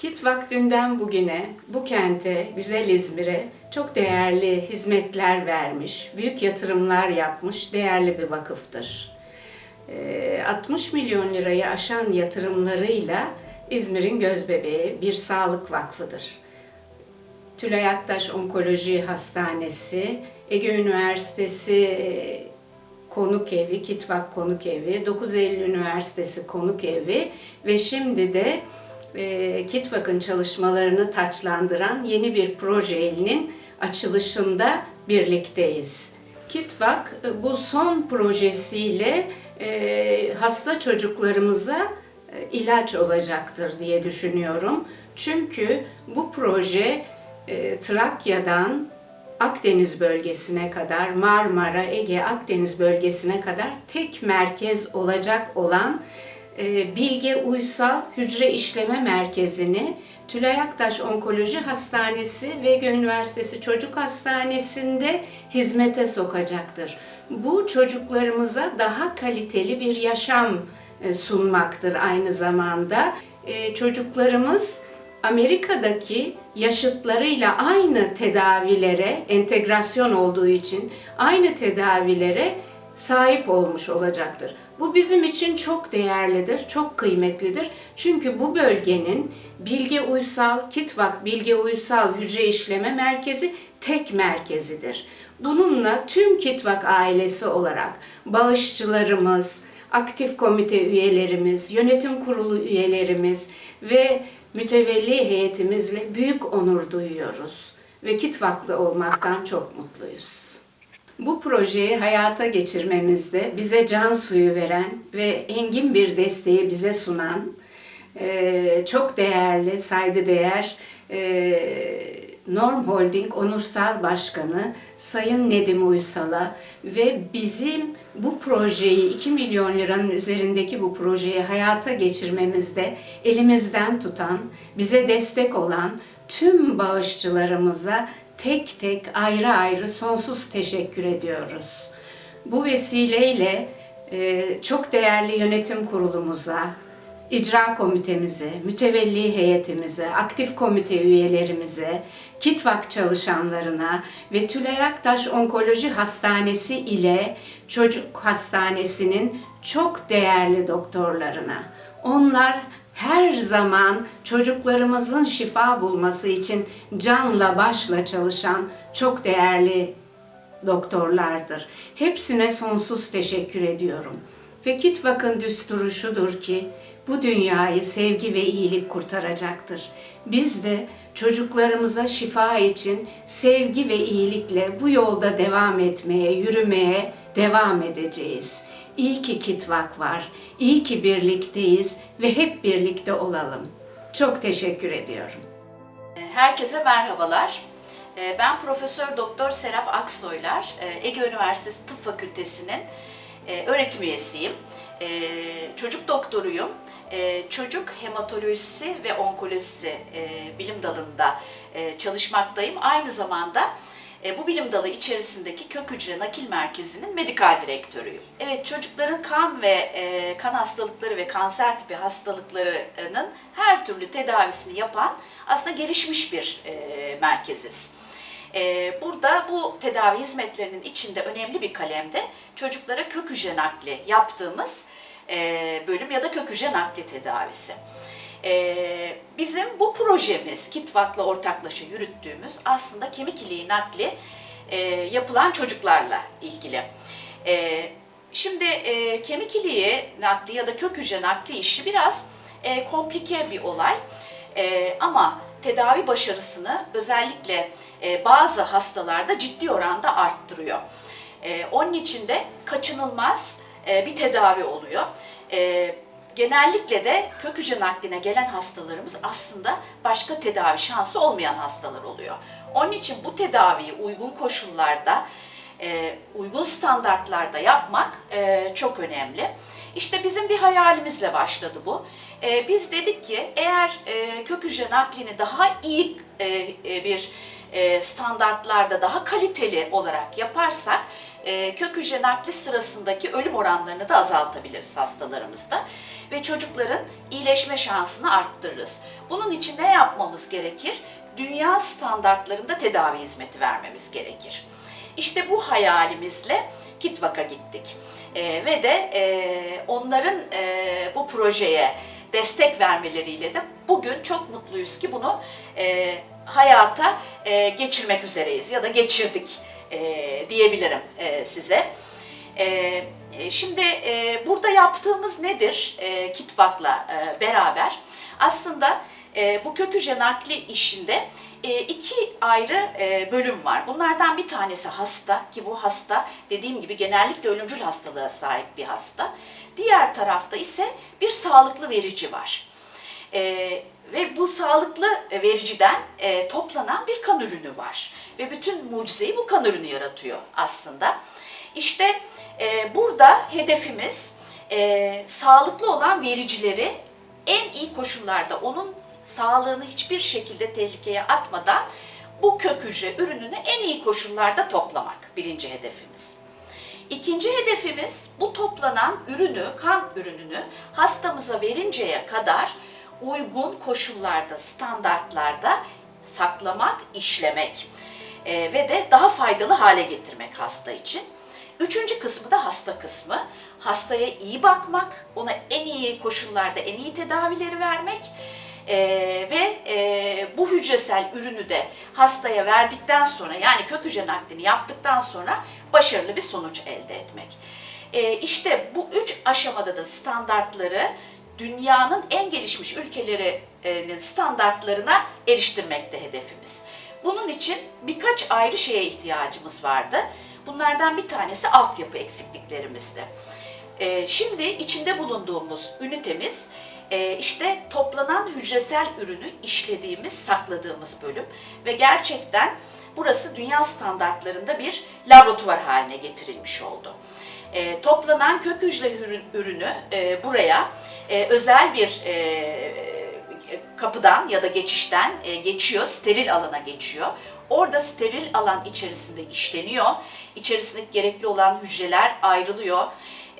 Kit vaktinden bugüne bu kente, güzel İzmir'e çok değerli hizmetler vermiş, büyük yatırımlar yapmış değerli bir vakıftır. Ee, 60 milyon lirayı aşan yatırımlarıyla İzmir'in gözbebeği bir sağlık vakfıdır. Tülay Aktaş Onkoloji Hastanesi, Ege Üniversitesi Konuk Evi, Kitvak Konuk Evi, 9 Eylül Üniversitesi Konuk Evi ve şimdi de e, Kitvak'ın çalışmalarını taçlandıran yeni bir projenin açılışında birlikteyiz. Kitvak e, bu son projesiyle e, hasta çocuklarımıza e, ilaç olacaktır diye düşünüyorum. Çünkü bu proje e, Trakya'dan Akdeniz bölgesine kadar, Marmara, Ege, Akdeniz bölgesine kadar tek merkez olacak olan e, Bilge Uysal Hücre İşleme Merkezi'ni Tülay Aktaş Onkoloji Hastanesi ve Ege Üniversitesi Çocuk Hastanesi'nde hizmete sokacaktır. Bu çocuklarımıza daha kaliteli bir yaşam e, sunmaktır aynı zamanda. E, Çocuklarımız Amerika'daki yaşıtlarıyla aynı tedavilere entegrasyon olduğu için aynı tedavilere sahip olmuş olacaktır. Bu bizim için çok değerlidir, çok kıymetlidir. Çünkü bu bölgenin Bilge Uysal, Kitvak Bilge Uysal Hücre İşleme Merkezi tek merkezidir. Bununla tüm Kitvak ailesi olarak bağışçılarımız, aktif komite üyelerimiz, yönetim kurulu üyelerimiz ve mütevelli heyetimizle büyük onur duyuyoruz ve Kitvaklı olmaktan çok mutluyuz. Bu projeyi hayata geçirmemizde bize can suyu veren ve engin bir desteği bize sunan çok değerli, saygıdeğer Norm Holding Onursal Başkanı Sayın Nedim Uysal'a ve bizim bu projeyi 2 milyon liranın üzerindeki bu projeyi hayata geçirmemizde elimizden tutan, bize destek olan tüm bağışçılarımıza tek tek ayrı ayrı sonsuz teşekkür ediyoruz. Bu vesileyle çok değerli yönetim kurulumuza, icra komitemize, mütevelli heyetimize, aktif komite üyelerimize, Kitvak çalışanlarına ve Tülay Aktaş Onkoloji Hastanesi ile Çocuk Hastanesi'nin çok değerli doktorlarına. Onlar her zaman çocuklarımızın şifa bulması için canla başla çalışan çok değerli doktorlardır. Hepsine sonsuz teşekkür ediyorum. Ve Kitvak'ın düsturu şudur ki bu dünyayı sevgi ve iyilik kurtaracaktır. Biz de çocuklarımıza şifa için sevgi ve iyilikle bu yolda devam etmeye, yürümeye devam edeceğiz. İyi ki Kitvak var, iyi ki birlikteyiz ve hep birlikte olalım. Çok teşekkür ediyorum. Herkese merhabalar. Ee, Ben Profesör Doktor Serap Aksoylar, e, Ege Üniversitesi Tıp Fakültesi'nin e, öğretim üyesiyim. E, Çocuk doktoruyum. E, Çocuk hematolojisi ve onkolojisi e, bilim dalında e, çalışmaktayım. Aynı zamanda bu bilim dalı içerisindeki kök hücre nakil merkezinin medikal direktörüyüm. Evet çocukların kan ve kan hastalıkları ve kanser tipi hastalıklarının her türlü tedavisini yapan aslında gelişmiş bir e, merkeziz. E, burada bu tedavi hizmetlerinin içinde önemli bir kalemde çocuklara kök hücre nakli yaptığımız e, bölüm ya da kök hücre nakli tedavisi. Ee, bizim bu projemiz Kitvak'la ortaklaşa yürüttüğümüz aslında kemik iliği nakli e, yapılan çocuklarla ilgili. E, şimdi e, kemik iliği nakli ya da kök hücre nakli işi biraz e, komplike bir olay E, ama tedavi başarısını özellikle e, bazı hastalarda ciddi oranda arttırıyor. E, onun için de kaçınılmaz e, bir tedavi oluyor. Genellikle de kök hücre nakline gelen hastalarımız aslında başka tedavi şansı olmayan hastalar oluyor. Onun için bu tedaviyi uygun koşullarda, uygun standartlarda yapmak çok önemli. İşte bizim bir hayalimizle başladı bu. E, biz dedik ki eğer e, kök hücre naklini daha iyi e, e, bir e, standartlarda daha kaliteli olarak yaparsak e, kök hücre nakli sırasındaki ölüm oranlarını da azaltabiliriz hastalarımızda ve çocukların iyileşme şansını arttırırız. Bunun için ne yapmamız gerekir? Dünya standartlarında tedavi hizmeti vermemiz gerekir. İşte bu hayalimizle Kitvak'a gittik E, ve de e, onların e, bu projeye destek vermeleriyle de bugün çok mutluyuz ki bunu e, hayata e, geçirmek üzereyiz ya da geçirdik e, diyebilirim e, size. E, e, şimdi e, burada yaptığımız nedir e, Kitvak'la e, beraber? Aslında e, bu kök hücre nakli işinde e, iki ayrı e, bölüm var. Bunlardan bir tanesi hasta ki bu hasta dediğim gibi genellikle ölümcül hastalığa sahip bir hasta. Diğer tarafta ise bir sağlıklı verici var. E, ve bu sağlıklı vericiden e, toplanan bir kan ürünü var. Ve bütün mucizeyi bu kan ürünü yaratıyor aslında. İşte e, burada hedefimiz sağlıklı olan vericileri en iyi koşullarda onun sağlığını hiçbir şekilde tehlikeye atmadan bu kök hücre ürününü en iyi koşullarda toplamak birinci hedefimiz. İkinci hedefimiz bu toplanan ürünü, kan ürününü hastamıza verinceye kadar uygun koşullarda, standartlarda saklamak, işlemek e, ve de daha faydalı hale getirmek hasta için. Üçüncü kısmı da hasta kısmı. Hastaya iyi bakmak, ona en iyi koşullarda en iyi tedavileri vermek e, ve e, bu hücresel ürünü de hastaya verdikten sonra yani kök hücre naklini yaptıktan sonra başarılı bir sonuç elde etmek. E, işte bu üç aşamada da standartları dünyanın en gelişmiş ülkelerinin standartlarına eriştirmekte hedefimiz. Bunun için birkaç ayrı şeye ihtiyacımız vardı. Bunlardan bir tanesi altyapı eksikliklerimizdi. Ee, şimdi içinde bulunduğumuz ünitemiz e, işte toplanan hücresel ürünü işlediğimiz, sakladığımız bölüm ve gerçekten burası dünya standartlarında bir laboratuvar haline getirilmiş oldu. E, toplanan kök hücre ürün- ürünü e, buraya e, özel bir e, kapıdan ya da geçişten e, geçiyor, steril alana geçiyor. Orada steril alan içerisinde işleniyor. İçerisindeki gerekli olan hücreler ayrılıyor.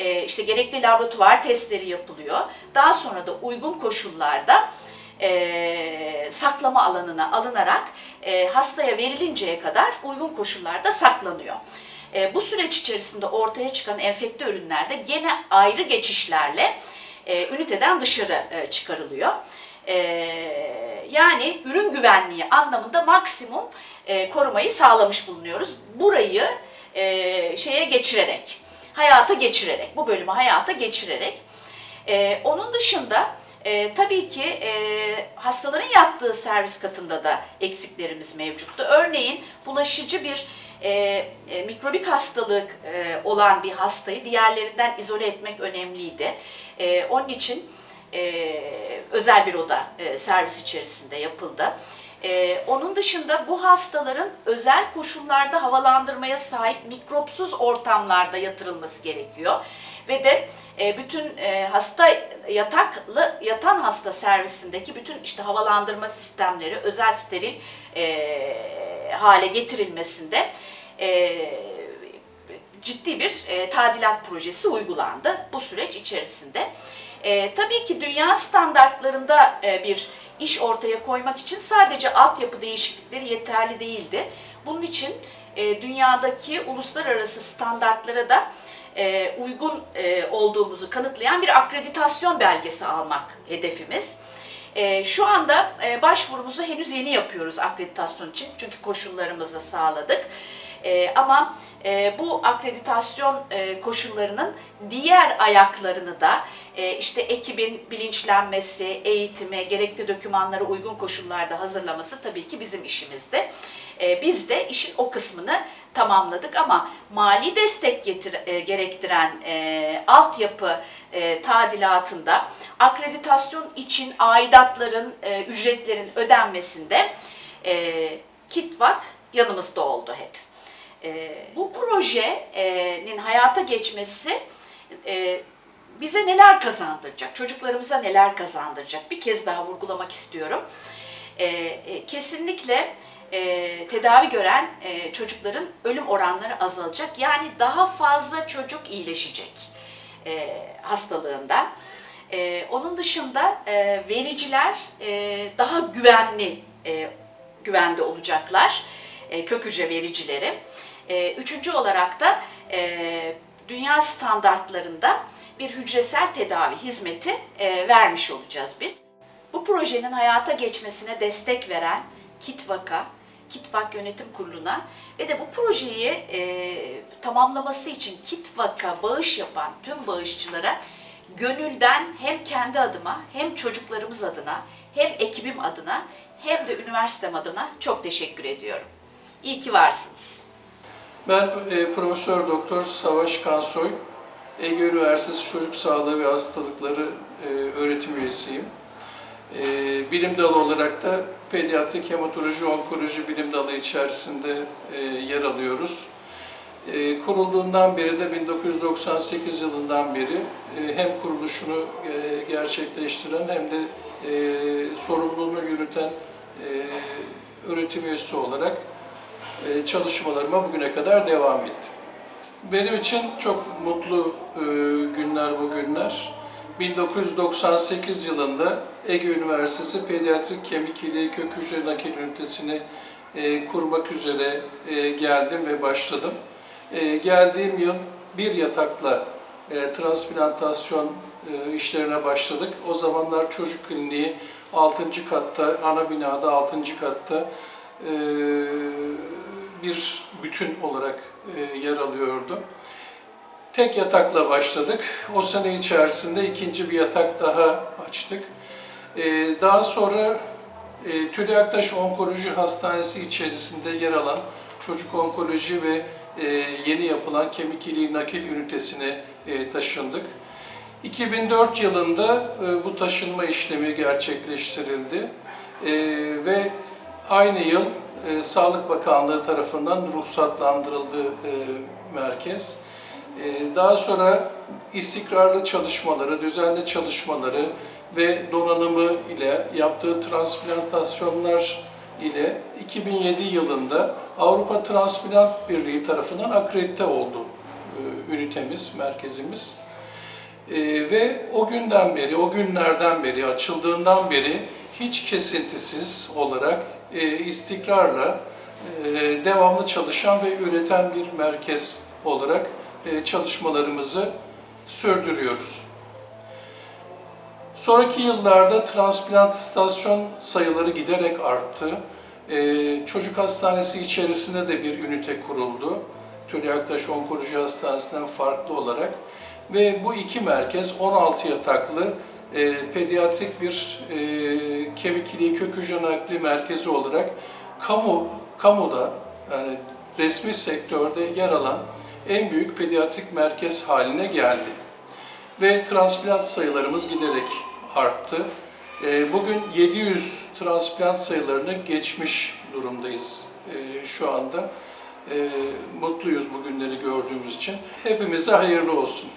E, işte gerekli laboratuvar testleri yapılıyor. Daha sonra da uygun koşullarda e, saklama alanına alınarak e, hastaya verilinceye kadar uygun koşullarda saklanıyor. E, bu süreç içerisinde ortaya çıkan enfekte ürünler de gene ayrı geçişlerle e, üniteden dışarı e, çıkarılıyor. E, yani ürün güvenliği anlamında maksimum e, korumayı sağlamış bulunuyoruz. Burayı e, şeye geçirerek, hayata geçirerek, bu bölümü hayata geçirerek. E, onun dışında e, tabii ki e, hastaların yattığı servis katında da eksiklerimiz mevcuttu. Örneğin bulaşıcı bir e, e, mikrobik hastalık e, olan bir hastayı diğerlerinden izole etmek önemliydi. E, onun için e, özel bir oda e, servis içerisinde yapıldı. E, onun dışında bu hastaların özel koşullarda havalandırmaya sahip mikropsuz ortamlarda yatırılması gerekiyor. Ve de e, bütün e, hasta yataklı yatan hasta servisindeki bütün işte havalandırma sistemleri özel steril e, hale getirilmesinde e, ciddi bir e, tadilat projesi uygulandı bu süreç içerisinde. E, tabii ki dünya standartlarında e, bir iş ortaya koymak için sadece altyapı değişiklikleri yeterli değildi. Bunun için e, dünyadaki uluslararası standartlara da e, uygun e, olduğumuzu kanıtlayan bir akreditasyon belgesi almak hedefimiz. E, şu anda e, başvurumuzu henüz yeni yapıyoruz akreditasyon için çünkü koşullarımızı sağladık. E, ama e, bu akreditasyon e, koşullarının diğer ayaklarını da e, işte ekibin bilinçlenmesi, eğitimi, gerekli dokümanları uygun koşullarda hazırlaması tabii ki bizim işimizde. E, biz de işin o kısmını tamamladık ama mali destek getir, e, gerektiren e, altyapı e, tadilatında akreditasyon için aidatların, e, ücretlerin ödenmesinde e, Kitvak yanımızda oldu hep. E, bu projenin hayata geçmesi e, bize neler kazandıracak, çocuklarımıza neler kazandıracak bir kez daha vurgulamak istiyorum. E, e, kesinlikle e, tedavi gören e, çocukların ölüm oranları azalacak. Yani daha fazla çocuk iyileşecek e, hastalığından. E, onun dışında e, vericiler e, daha güvenli e, güvende olacaklar. E, kök hücre vericileri. E, üçüncü olarak da e, dünya standartlarında bir hücresel tedavi hizmeti e, vermiş olacağız biz. Bu projenin hayata geçmesine destek veren KİTVAK'a, KİTVAK Yönetim Kurulu'na ve de bu projeyi e, tamamlaması için KİTVAK'a bağış yapan tüm bağışçılara gönülden hem kendi adıma hem çocuklarımız adına hem ekibim adına hem de üniversitem adına çok teşekkür ediyorum. İyi ki varsınız. Ben e, Profesör Doktor Savaş Kansoy, Ege Üniversitesi Çocuk Sağlığı ve Hastalıkları e, öğretim üyesiyim. E, bilim dalı olarak da pediatrik hematoloji onkoloji bilim dalı içerisinde e, yer alıyoruz. E, kurulduğundan beri de 1998 yılından beri e, hem kuruluşunu e, gerçekleştiren hem de e, sorumluluğunu yürüten e, öğretim üyesi olarak çalışmalarıma bugüne kadar devam ettim. Benim için çok mutlu e, günler bu günler. 1998 yılında Ege Üniversitesi Pediatrik Kemik İliği Kök Hücre Nakil Ünitesini e, kurmak üzere e, geldim ve başladım. E, geldiğim yıl bir yatakla e, transplantasyon e, işlerine başladık. O zamanlar çocuk kliniği 6. katta, ana binada 6. katta e, bir bütün olarak e, yer alıyordu. Tek yatakla başladık. O sene içerisinde ikinci bir yatak daha açtık. E, Daha sonra e, Tülay Aktaş Onkoloji Hastanesi içerisinde yer alan çocuk onkoloji ve e, yeni yapılan kemik iliği nakil ünitesine e, taşındık. 2004 yılında e, bu taşınma işlemi gerçekleştirildi E, ve aynı yıl e, Sağlık Bakanlığı tarafından ruhsatlandırıldı e, merkez. E, daha sonra istikrarlı çalışmaları, düzenli çalışmaları ve donanımı ile yaptığı transplantasyonlar ile 2007 yılında Avrupa Transplant Birliği tarafından akredite oldu e, ünitemiz, merkezimiz. Ee, ve o günden beri, o günlerden beri, açıldığından beri hiç kesintisiz olarak e, istikrarla e, devamlı çalışan ve üreten bir merkez olarak e, çalışmalarımızı sürdürüyoruz. Sonraki yıllarda transplantasyon sayıları giderek arttı. Ee, Çocuk hastanesi içerisinde de bir ünite kuruldu. Tülay Aktaş Onkoloji Hastanesi'nden farklı olarak. Ve bu iki merkez 16 yataklı e, pediatrik bir e, kemik iliği kök hücre nakli merkezi olarak kamu kamuda yani resmi sektörde yer alan en büyük pediatrik merkez haline geldi ve transplant sayılarımız giderek arttı. Ee, Bugün 700 transplant sayılarını geçmiş durumdayız ee, şu anda. Ee, Mutluyuz bu günleri gördüğümüz için. Hepimize hayırlı olsun.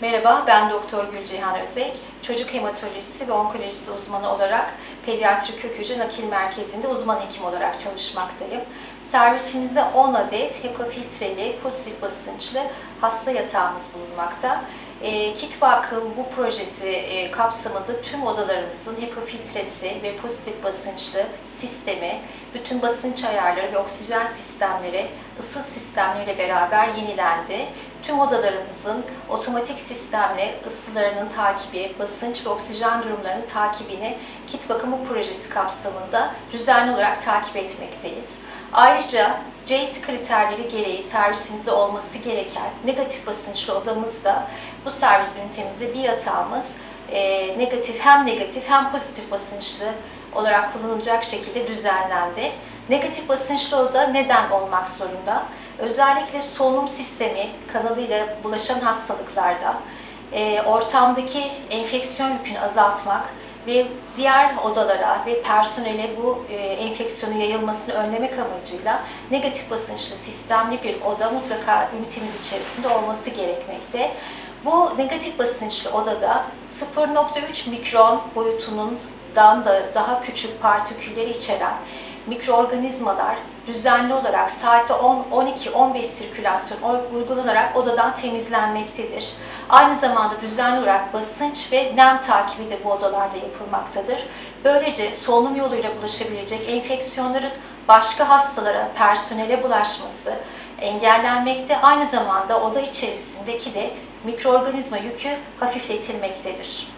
Merhaba, ben Doktor Gülcihan Özek. Çocuk hematolojisi ve onkolojisi uzmanı olarak Pediatri Kök Hücre Nakil Merkezi'nde uzman hekim olarak çalışmaktayım. Servisimizde 10 adet HEPA filtreli, pozitif basınçlı hasta yatağımız bulunmakta. E, KitVak'ın bu projesi e, kapsamında tüm odalarımızın HEPA filtresi ve pozitif basınçlı sistemi, bütün basınç ayarları ve oksijen sistemleri, ısı sistemleriyle beraber yenilendi. Tüm odalarımızın otomatik sistemle ısılarının takibi, basınç ve oksijen durumlarının takibini kit bakımı projesi kapsamında düzenli olarak takip etmekteyiz. Ayrıca JC kriterleri gereği servisimizde olması gereken negatif basınçlı odamızda bu servis ünitemizde bir yatağımız e, negatif hem negatif hem pozitif basınçlı olarak kullanılacak şekilde düzenlendi. Negatif basınçlı oda neden olmak zorunda? Özellikle solunum sistemi kanalıyla bulaşan hastalıklarda e, ortamdaki enfeksiyon yükünü azaltmak ve diğer odalara ve personele bu e, enfeksiyonun yayılmasını önlemek amacıyla negatif basınçlı sistemli bir oda mutlaka ünitemiz içerisinde olması gerekmekte. Bu negatif basınçlı odada 0.3 mikron boyutunun dan da daha küçük partikülleri içeren mikroorganizmalar düzenli olarak saatte 10-12-15 sirkülasyon uygulanarak odadan temizlenmektedir. Aynı zamanda düzenli olarak basınç ve nem takibi de bu odalarda yapılmaktadır. Böylece solunum yoluyla bulaşabilecek enfeksiyonların başka hastalara, personele bulaşması engellenmekte. Aynı zamanda oda içerisindeki de mikroorganizma yükü hafifletilmektedir.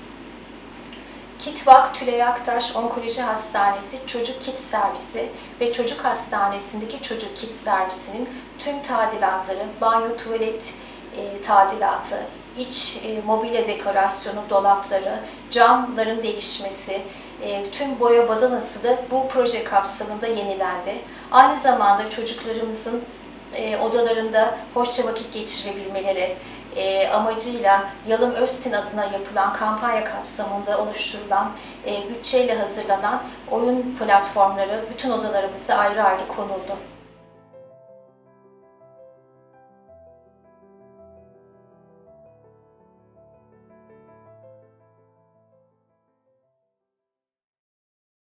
Kitvak Tülay Aktaş Onkoloji Hastanesi Çocuk Kit Servisi ve Çocuk Hastanesi'ndeki Çocuk Kit Servisi'nin tüm tadilatları, banyo, tuvalet e, tadilatı, iç e, mobilya dekorasyonu, dolapları, camların değişmesi, e, tüm boya badanası da bu proje kapsamında yenilendi. Aynı zamanda çocuklarımızın e, odalarında hoşça vakit geçirebilmeleri e, amacıyla Yalım Öztin adına yapılan kampanya kapsamında oluşturulan e, bütçeyle hazırlanan oyun platformları bütün odalarımıza ayrı ayrı konuldu.